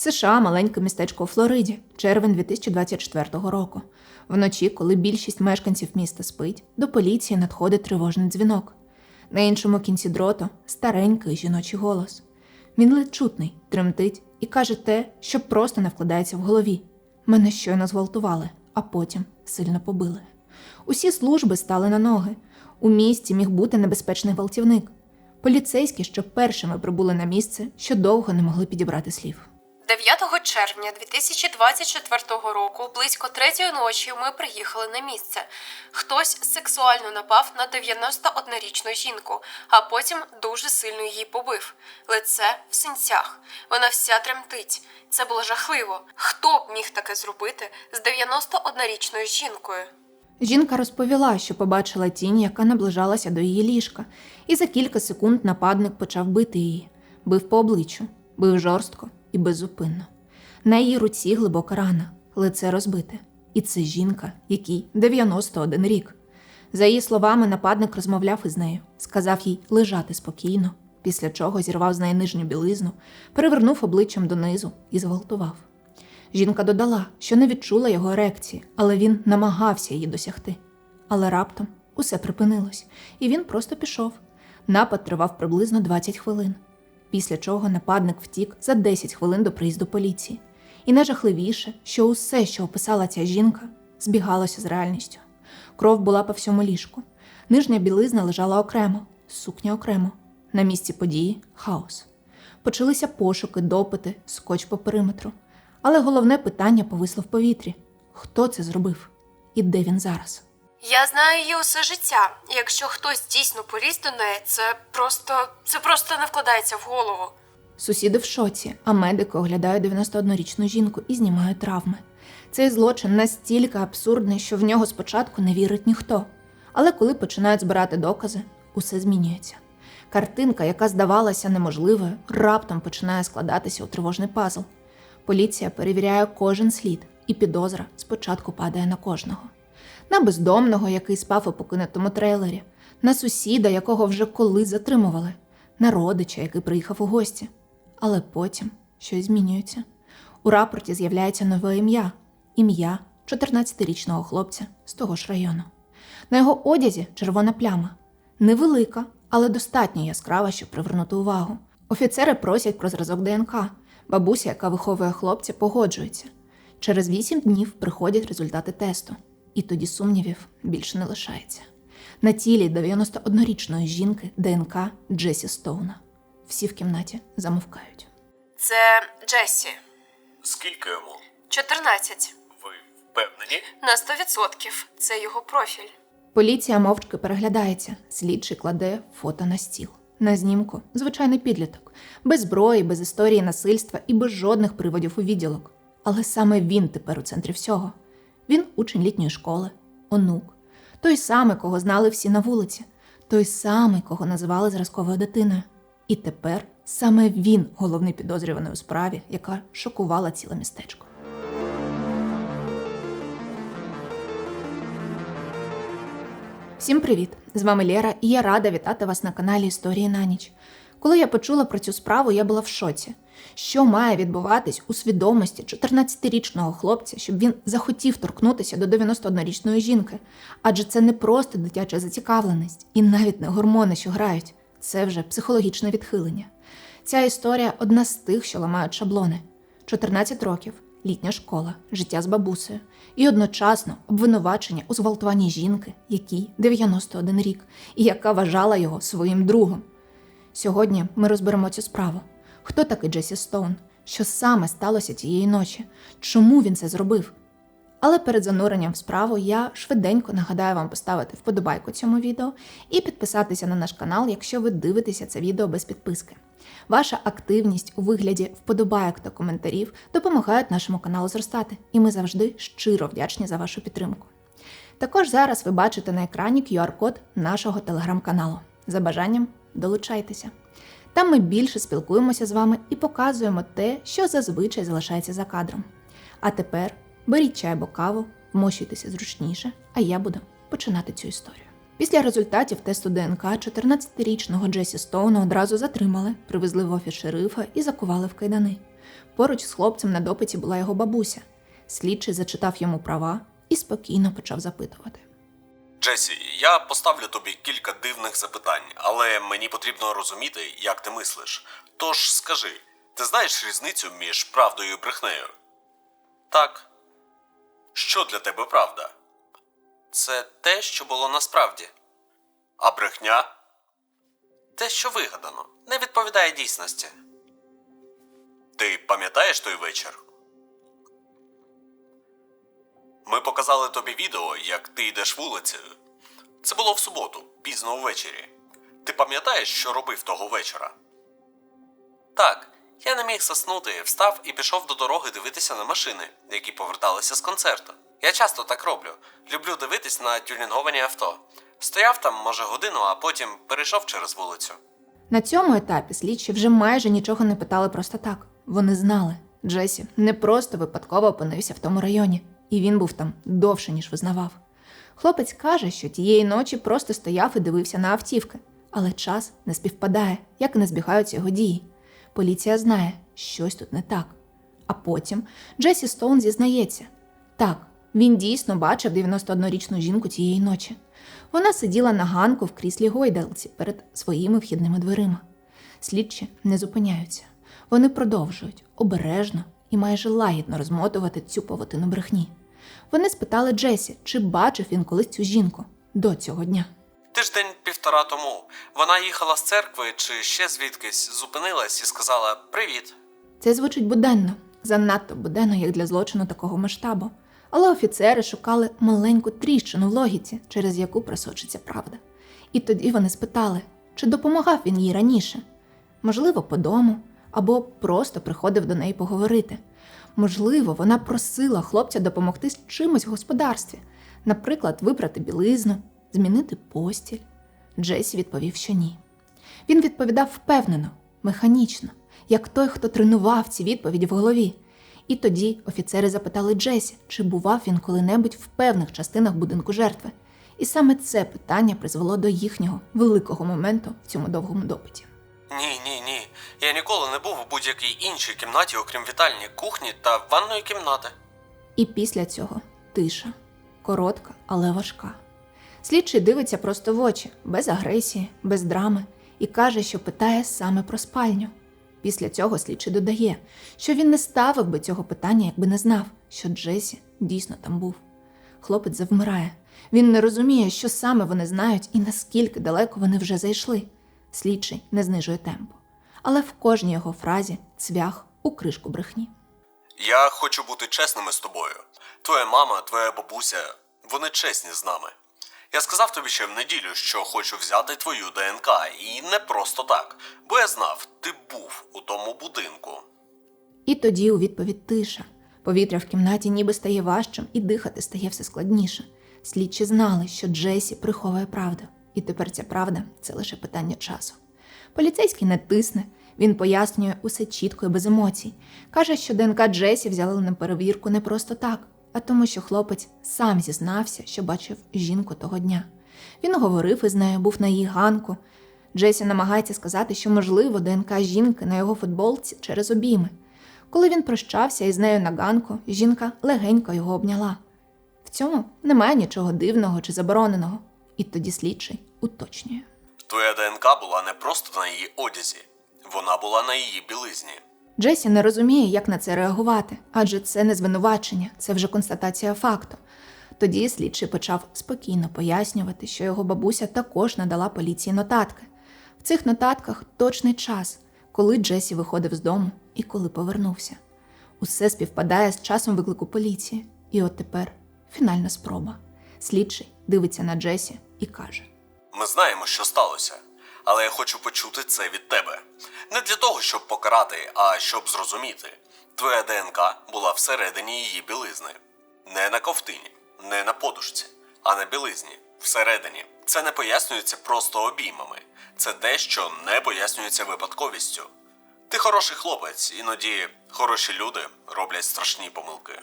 США маленьке містечко у Флориді, червень 2024 року. Вночі, коли більшість мешканців міста спить, до поліції надходить тривожний дзвінок. На іншому кінці дроту старенький жіночий голос. Він ледь чутний, тремтить і каже те, що просто не вкладається в голові. Мене щойно зґвалтували, а потім сильно побили. Усі служби стали на ноги. У місті міг бути небезпечний гвалтівник. Поліцейські, що першими прибули на місце, що довго не могли підібрати слів. 9 червня 2024 року, близько третьої ночі, ми приїхали на місце. Хтось сексуально напав на 91-річну жінку, а потім дуже сильно її побив. Лице в синцях. Вона вся тремтить. Це було жахливо. Хто б міг таке зробити з 91-річною жінкою? Жінка розповіла, що побачила тінь, яка наближалася до її ліжка, і за кілька секунд нападник почав бити її, бив по обличчю, бив жорстко і беззупинно. На її руці глибока рана, лице розбите. І це жінка, якій 91 рік. За її словами, нападник розмовляв із нею, сказав їй лежати спокійно, після чого зірвав з неї нижню білизну, перевернув обличчям донизу і зґвалтував. Жінка додала, що не відчула його ерекції, але він намагався її досягти. Але раптом усе припинилось, і він просто пішов. Напад тривав приблизно 20 хвилин, після чого нападник втік за 10 хвилин до приїзду поліції. І найжахливіше, що усе, що описала ця жінка, збігалося з реальністю. Кров була по всьому ліжку. Нижня білизна лежала окремо, сукня окремо. На місці події хаос. Почалися пошуки, допити, скотч по периметру. Але головне питання повисло в повітрі: хто це зробив і де він зараз? Я знаю її усе життя. Якщо хтось дійсно поліз до неї, це просто це просто не вкладається в голову. Сусіди в шоці, а медики оглядають 91-річну жінку і знімають травми. Цей злочин настільки абсурдний, що в нього спочатку не вірить ніхто. Але коли починають збирати докази, усе змінюється. Картинка, яка здавалася неможливою, раптом починає складатися у тривожний пазл. Поліція перевіряє кожен слід, і підозра спочатку падає на кожного. На бездомного, який спав у покинутому трейлері, на сусіда, якого вже колись затримували, на родича, який приїхав у гості. Але потім щось змінюється. У рапорті з'являється нове ім'я ім'я 14-річного хлопця з того ж району. На його одязі червона пляма. Невелика, але достатньо яскрава, щоб привернути увагу. Офіцери просять про зразок ДНК. Бабуся, яка виховує хлопця, погоджується. Через вісім днів приходять результати тесту, і тоді сумнівів більше не лишається. На тілі 91-річної жінки ДНК Джесі Стоуна. Всі в кімнаті замовкають. Це Джесі. Скільки йому? 14. Ви впевнені? На 100% це його профіль. Поліція мовчки переглядається, слідчий кладе фото на стіл. На знімку звичайний підліток, без зброї, без історії насильства і без жодних приводів у відділок. Але саме він тепер у центрі всього. Він учень літньої школи, онук, той самий, кого знали всі на вулиці, той самий, кого називали зразковою дитиною. І тепер саме він головний підозрюваний у справі, яка шокувала ціле містечко. Всім привіт! З вами Лєра, і я рада вітати вас на каналі Історії на ніч. Коли я почула про цю справу, я була в шоці. Що має відбуватись у свідомості 14-річного хлопця, щоб він захотів торкнутися до 91-річної жінки? Адже це не просто дитяча зацікавленість і навіть не гормони, що грають, це вже психологічне відхилення. Ця історія одна з тих, що ламають шаблони: 14 років, літня школа, життя з бабусею і одночасно обвинувачення у зґвалтуванні жінки, якій 91 рік, і яка вважала його своїм другом. Сьогодні ми розберемо цю справу. Хто такий Джесі Стоун? Що саме сталося тієї ночі? Чому він це зробив? Але перед зануренням в справу я швиденько нагадаю вам поставити вподобайку цьому відео і підписатися на наш канал, якщо ви дивитеся це відео без підписки. Ваша активність у вигляді вподобайок та коментарів допомагають нашому каналу зростати, і ми завжди щиро вдячні за вашу підтримку. Також зараз ви бачите на екрані QR-код нашого телеграм-каналу. За бажанням долучайтеся. Там ми більше спілкуємося з вами і показуємо те, що зазвичай залишається за кадром. А тепер беріть чай або каву, вмощуйтеся зручніше, а я буду починати цю історію. Після результатів тесту ДНК 14-річного Джесі Стоуна одразу затримали, привезли в офіс шерифа і закували в кайдани. Поруч з хлопцем на допиті була його бабуся. Слідчий зачитав йому права і спокійно почав запитувати. Джесі, я поставлю тобі кілька дивних запитань, але мені потрібно розуміти, як ти мислиш. Тож скажи, ти знаєш різницю між правдою і брехнею? Так. Що для тебе правда? Це те, що було насправді. А брехня? Те, що вигадано, не відповідає дійсності. Ти пам'ятаєш той вечір? Ми показали тобі відео, як ти йдеш вулицею. Це було в суботу, пізно ввечері. Ти пам'ятаєш, що робив того вечора? Так, я не міг заснути, встав і пішов до дороги дивитися на машини, які поверталися з концерту. Я часто так роблю. Люблю дивитись на тюнінговані авто. Стояв там, може, годину, а потім перейшов через вулицю. На цьому етапі слідчі вже майже нічого не питали просто так. Вони знали, Джесі не просто випадково опинився в тому районі, і він був там довше, ніж визнавав. Хлопець каже, що тієї ночі просто стояв і дивився на автівки, але час не співпадає, як і не збігаються його дії. Поліція знає, щось тут не так. А потім Джесі Стоун зізнається: так, він дійсно бачив 91-річну жінку тієї ночі. Вона сиділа на ганку в кріслі гойдалці перед своїми вхідними дверима. Слідчі не зупиняються. Вони продовжують обережно і майже лагідно розмотувати цю павутину брехні. Вони спитали Джесі, чи бачив він колись цю жінку до цього дня. Тиждень півтора тому вона їхала з церкви чи ще звідкись, зупинилась і сказала Привіт. Це звучить буденно, занадто буденно, як для злочину такого масштабу. Але офіцери шукали маленьку тріщину в логіці, через яку просочиться правда. І тоді вони спитали, чи допомагав він їй раніше, можливо, по дому, або просто приходив до неї поговорити. Можливо, вона просила хлопця допомогти з чимось в господарстві, наприклад, випрати білизну, змінити постіль. Джесі відповів, що ні. Він відповідав впевнено, механічно, як той, хто тренував ці відповіді в голові. І тоді офіцери запитали Джесі, чи бував він коли-небудь в певних частинах будинку жертви. І саме це питання призвело до їхнього великого моменту в цьому довгому допиті. Ні, ні, ні. Я ніколи не був у будь-якій іншій кімнаті, окрім вітальні, кухні та ванної кімнати. І після цього тиша, коротка, але важка. Слідчий дивиться просто в очі, без агресії, без драми, і каже, що питає саме про спальню. Після цього слідчий додає, що він не ставив би цього питання, якби не знав, що Джесі дійсно там був. Хлопець завмирає. Він не розуміє, що саме вони знають і наскільки далеко вони вже зайшли. Слідчий не знижує темпу. Але в кожній його фразі цвях у кришку брехні. Я хочу бути чесними з тобою. Твоя мама, твоя бабуся, вони чесні з нами. Я сказав тобі ще в неділю, що хочу взяти твою ДНК, і не просто так, бо я знав, ти був у тому будинку. І тоді у відповідь тиша. Повітря в кімнаті ніби стає важчим, і дихати стає все складніше. Слідчі знали, що Джесі приховує правду, і тепер ця правда це лише питання часу. Поліцейський не тисне, він пояснює усе чітко і без емоцій. Каже, що ДНК Джесі взяли на перевірку не просто так, а тому, що хлопець сам зізнався, що бачив жінку того дня. Він говорив із нею, був на її ганку. Джесі намагається сказати, що, можливо, ДНК жінки на його футболці через обійми. Коли він прощався із нею на ганку, жінка легенько його обняла. В цьому немає нічого дивного чи забороненого, і тоді слідчий уточнює. Твоя ДНК була не просто на її одязі, вона була на її білизні. Джесі не розуміє, як на це реагувати, адже це не звинувачення, це вже констатація факту. Тоді слідчий почав спокійно пояснювати, що його бабуся також надала поліції нотатки. В цих нотатках точний час, коли Джесі виходив з дому і коли повернувся. Усе співпадає з часом виклику поліції. І от тепер фінальна спроба. Слідчий дивиться на Джесі і каже: Ми знаємо, що сталося, але я хочу почути це від тебе. Не для того, щоб покарати, а щоб зрозуміти. Твоя ДНК була всередині її білизни. Не на ковтині, не на подушці, а на білизні. Всередині. Це не пояснюється просто обіймами. Це те, що не пояснюється випадковістю. Ти хороший хлопець, іноді хороші люди роблять страшні помилки.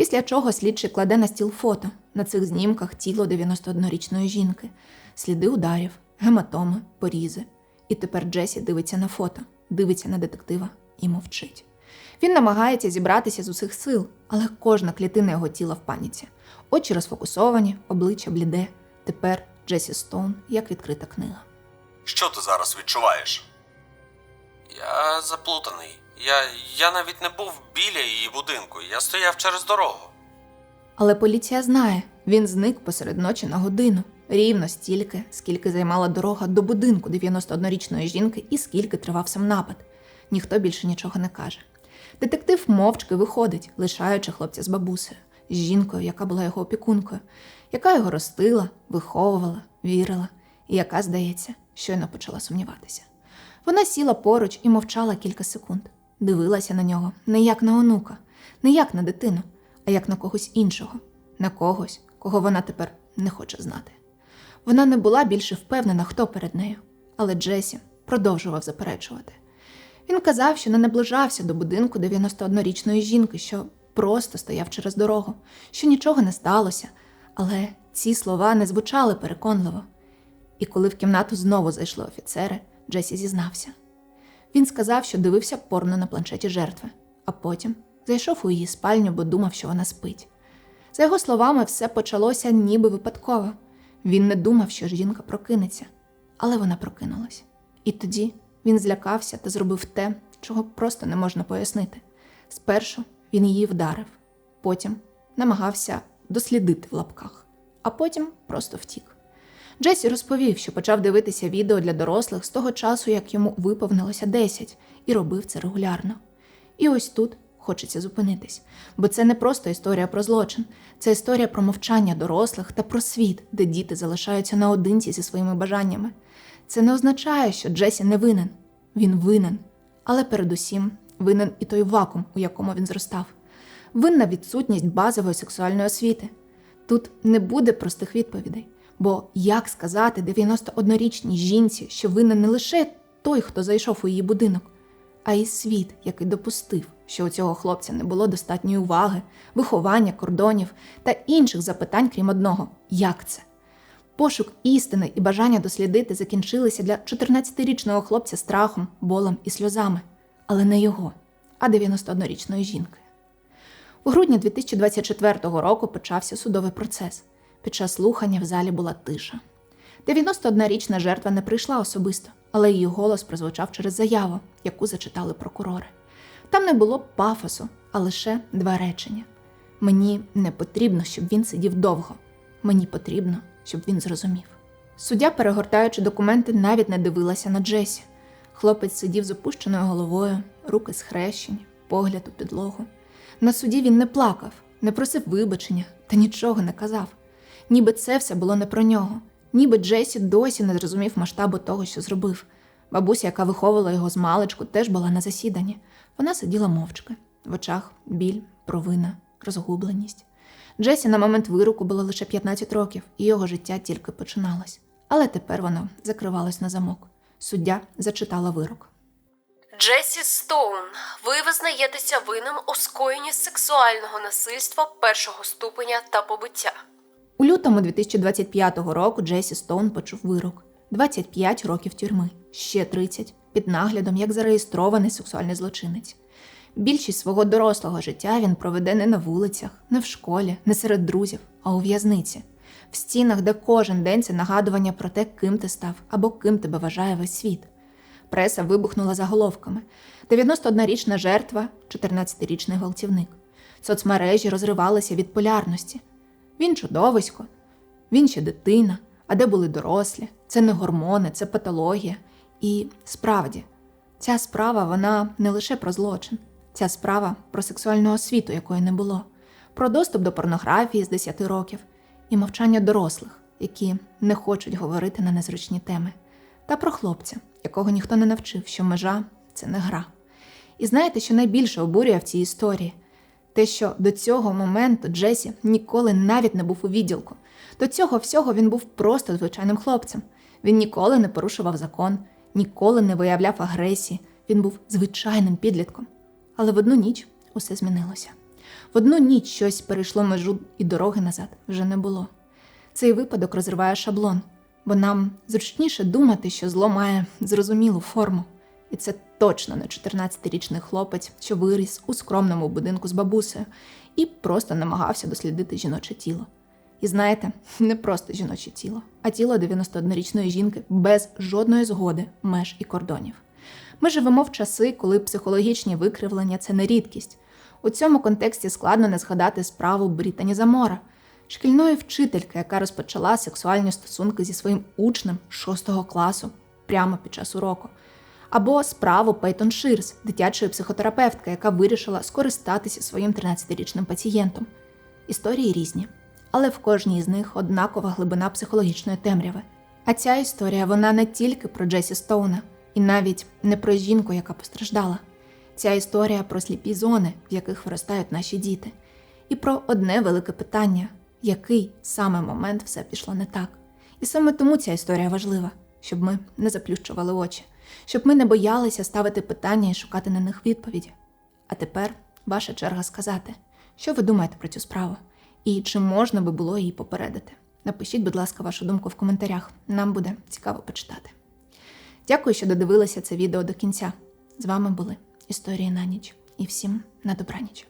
Після чого слідчий кладе на стіл фото. На цих знімках тіло 91-річної жінки, сліди ударів, гематоми, порізи. І тепер Джесі дивиться на фото, дивиться на детектива і мовчить. Він намагається зібратися з усіх сил, але кожна клітина його тіла в паніці. Очі розфокусовані, обличчя бліде. Тепер Джесі Стоун як відкрита книга. Що ти зараз відчуваєш? Я заплутаний. Я, я навіть не був біля її будинку, я стояв через дорогу. Але поліція знає, він зник посеред ночі на годину, рівно стільки, скільки займала дорога до будинку 91-річної жінки і скільки тривав сам напад. Ніхто більше нічого не каже. Детектив мовчки виходить, лишаючи хлопця з бабусею, з жінкою, яка була його опікункою, яка його ростила, виховувала, вірила, і яка, здається, щойно почала сумніватися. Вона сіла поруч і мовчала кілька секунд, дивилася на нього не як на онука, не як на дитину, а як на когось іншого, на когось, кого вона тепер не хоче знати. Вона не була більше впевнена, хто перед нею, але Джесі продовжував заперечувати. Він казав, що не наближався до будинку 91-річної жінки, що просто стояв через дорогу, що нічого не сталося, але ці слова не звучали переконливо. І коли в кімнату знову зайшли офіцери, Джесі зізнався. Він сказав, що дивився порно на планшеті жертви, а потім зайшов у її спальню, бо думав, що вона спить. За його словами, все почалося ніби випадково. Він не думав, що жінка прокинеться, але вона прокинулась. І тоді він злякався та зробив те, чого просто не можна пояснити. Спершу він її вдарив, потім намагався дослідити в лапках, а потім просто втік. Джесі розповів, що почав дивитися відео для дорослих з того часу, як йому виповнилося 10, і робив це регулярно. І ось тут хочеться зупинитись, бо це не просто історія про злочин, це історія про мовчання дорослих та про світ, де діти залишаються наодинці зі своїми бажаннями. Це не означає, що Джесі не винен. Він винен, але передусім винен і той вакуум, у якому він зростав. Винна відсутність базової сексуальної освіти. Тут не буде простих відповідей. Бо як сказати 91-річній жінці, що винен не лише той, хто зайшов у її будинок, а й світ, який допустив, що у цього хлопця не було достатньої уваги, виховання, кордонів та інших запитань, крім одного як це? Пошук істини і бажання дослідити закінчилися для 14-річного хлопця страхом, болем і сльозами, але не його, а 91-річної жінки. У грудні 2024 року почався судовий процес. Під час слухання в залі була тиша. 91-річна жертва не прийшла особисто, але її голос прозвучав через заяву, яку зачитали прокурори. Там не було пафосу, а лише два речення: Мені не потрібно, щоб він сидів довго. Мені потрібно, щоб він зрозумів. Суддя, перегортаючи документи, навіть не дивилася на Джесі. Хлопець сидів з опущеною головою, руки схрещені, погляд у підлогу. На суді він не плакав, не просив вибачення та нічого не казав. Ніби це все було не про нього, ніби Джесі досі не зрозумів масштабу того, що зробив. Бабуся, яка виховувала його з маличку, теж була на засіданні. Вона сиділа мовчки, в очах біль, провина, розгубленість. Джесі на момент вироку було лише 15 років, і його життя тільки починалось. Але тепер воно закривалось на замок. Суддя зачитала вирок. Джесі Стоун, ви визнаєтеся винним у скоєнні сексуального насильства першого ступеня та побиття. У лютому 2025 року Джесі Стоун почув вирок 25 років тюрми, ще 30 під наглядом як зареєстрований сексуальний злочинець. Більшість свого дорослого життя він проведе не на вулицях, не в школі, не серед друзів, а у в'язниці, в стінах, де кожен день це нагадування про те, ким ти став або ким тебе вважає весь світ. Преса вибухнула заголовками: 91-річна жертва, 14-річний гвалтівник. Соцмережі розривалися від полярності. Він чудовисько, він ще дитина, а де були дорослі? Це не гормони, це патологія. І справді, ця справа вона не лише про злочин, ця справа про сексуальну освіту, якої не було, про доступ до порнографії з 10 років і мовчання дорослих, які не хочуть говорити на незручні теми, та про хлопця, якого ніхто не навчив, що межа це не гра. І знаєте, що найбільше обурює в цій історії? Те, що до цього моменту Джесі ніколи навіть не був у відділку. До цього всього він був просто звичайним хлопцем. Він ніколи не порушував закон, ніколи не виявляв агресії. Він був звичайним підлітком. Але в одну ніч усе змінилося. В одну ніч щось перейшло межу і дороги назад вже не було. Цей випадок розриває шаблон, бо нам зручніше думати, що зло має зрозумілу форму. І це точно не 14-річний хлопець, що виріс у скромному будинку з бабусею і просто намагався дослідити жіноче тіло. І знаєте, не просто жіноче тіло, а тіло 91-річної жінки без жодної згоди, меж і кордонів. Ми живемо в часи, коли психологічні викривлення це не рідкість. У цьому контексті складно не згадати справу Брітані Замора, шкільної вчительки, яка розпочала сексуальні стосунки зі своїм учнем 6 класу прямо під час уроку. Або справу Пейтон Ширс, дитячої психотерапевтки, яка вирішила скористатися своїм 13-річним пацієнтом. Історії різні, але в кожній з них однакова глибина психологічної темряви. А ця історія вона не тільки про Джесі Стоуна, і навіть не про жінку, яка постраждала. Ця історія про сліпі зони, в яких виростають наші діти, і про одне велике питання, який саме момент все пішло не так. І саме тому ця історія важлива, щоб ми не заплющували очі, щоб ми не боялися ставити питання і шукати на них відповіді. А тепер ваша черга сказати, що ви думаєте про цю справу, і чи можна би було її попередити. Напишіть, будь ласка, вашу думку в коментарях. Нам буде цікаво почитати. Дякую, що додивилися це відео до кінця. З вами були Історії на ніч і всім на добраніч.